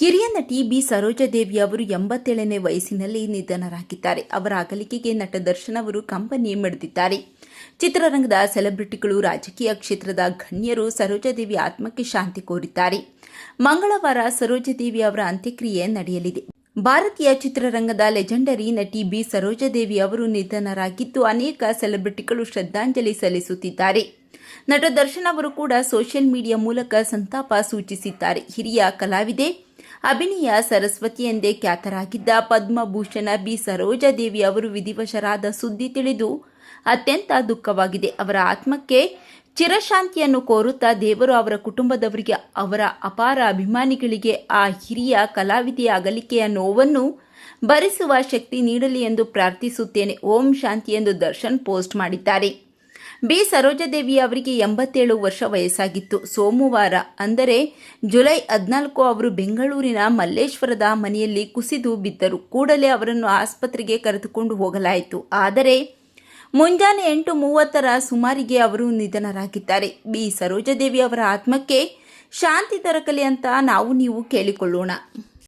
ಹಿರಿಯ ನಟಿ ಬಿ ಸರೋಜಾದೇವಿ ಅವರು ಎಂಬತ್ತೇಳನೇ ವಯಸ್ಸಿನಲ್ಲಿ ನಿಧನರಾಗಿದ್ದಾರೆ. ಅವರ ಅಗಲಿಕೆಗೆ ನಟ ದರ್ಶನ್ ಅವರು ಕಂಬನಿ ಮಿಡಿದಿದ್ದಾರೆ. ಚಿತ್ರರಂಗದ ಸೆಲೆಬ್ರಿಟಿಗಳು, ರಾಜಕೀಯ ಕ್ಷೇತ್ರದ ಗಣ್ಯರು ಸರೋಜಾದೇವಿ ಆತ್ಮಕ್ಕೆ ಶಾಂತಿ ಕೋರಿದ್ದಾರೆ. ಮಂಗಳವಾರ ಸರೋಜಾದೇವಿ ಅವರ ಅಂತ್ಯಕ್ರಿಯೆ ನಡೆಯಲಿದೆ. ಭಾರತೀಯ ಚಿತ್ರರಂಗದ ಲೆಜೆಂಡರಿ ನಟಿ ಬಿ ಸರೋಜಾದೇವಿ ಅವರು ನಿಧನರಾಗಿದ್ದು, ಅನೇಕ ಸೆಲೆಬ್ರಿಟಿಗಳು ಶ್ರದ್ಧಾಂಜಲಿ ಸಲ್ಲಿಸುತ್ತಿದ್ದಾರೆ. ನಟ ದರ್ಶನ್ ಅವರು ಕೂಡ ಸೋಷಿಯಲ್ ಮೀಡಿಯಾ ಮೂಲಕ ಸಂತಾಪ ಸೂಚಿಸಿದ್ದಾರೆ. ಹಿರಿಯ ಕಲಾವಿದೆ ಅಭಿನಯ ಸರಸ್ವತಿ ಎಂದೇ ಖ್ಯಾತರಾಗಿದ್ದ ಪದ್ಮಭೂಷಣ ಬಿ ಸರೋಜಾದೇವಿ ಅವರು ವಿಧಿವಶರಾದ ಸುದ್ದಿ ತಿಳಿದು ಅತ್ಯಂತ ದುಃಖವಾಗಿದೆ. ಅವರ ಆತ್ಮಕ್ಕೆ ಚಿರಶಾಂತಿಯನ್ನು ಕೋರುತ್ತಾ ದೇವರು ಅವರ ಕುಟುಂಬದವರಿಗೆ ಅವರ ಅಪಾರ ಅಭಿಮಾನಿಗಳಿಗೆ ಆ ಹಿರಿಯ ಕಲಾವಿದೆಯ ಅಗಲಿಕೆಯ ನೋವನ್ನು ಭರಿಸುವ ಶಕ್ತಿ ನೀಡಲಿ ಎಂದು ಪ್ರಾರ್ಥಿಸುತ್ತೇನೆ. ಓಂ ಶಾಂತಿ ಎಂದು ದರ್ಶನ್ ಪೋಸ್ಟ್ ಮಾಡಿದ್ದಾರೆ. ಬಿ. ಸರೋಜಾದೇವಿ ಅವರಿಗೆ ಎಂಬತ್ತೇಳು ವರ್ಷ ವಯಸ್ಸಾಗಿತ್ತು. ಸೋಮವಾರ, ಅಂದರೆ ಜುಲೈ ಹದಿನಾಲ್ಕು ಅವರು ಬೆಂಗಳೂರಿನ ಮಲ್ಲೇಶ್ವರದ ಮನೆಯಲ್ಲಿ ಕುಸಿದು ಬಿದ್ದರು. ಕೂಡಲೇ ಅವರನ್ನು ಆಸ್ಪತ್ರೆಗೆ ಕರೆದುಕೊಂಡು ಹೋಗಲಾಯಿತು. ಆದರೆ ಮುಂಜಾನೆ ಎಂಟು ಮೂವತ್ತರ ಸುಮಾರಿಗೆ ಅವರು ನಿಧನರಾಗಿದ್ದಾರೆ. ಬಿ. ಸರೋಜಾದೇವಿ ಅವರ ಆತ್ಮಕ್ಕೆ ಶಾಂತಿ ದೊರಕಲಿ ಅಂತ ನಾವು ನೀವು ಕೇಳಿಕೊಳ್ಳೋಣ.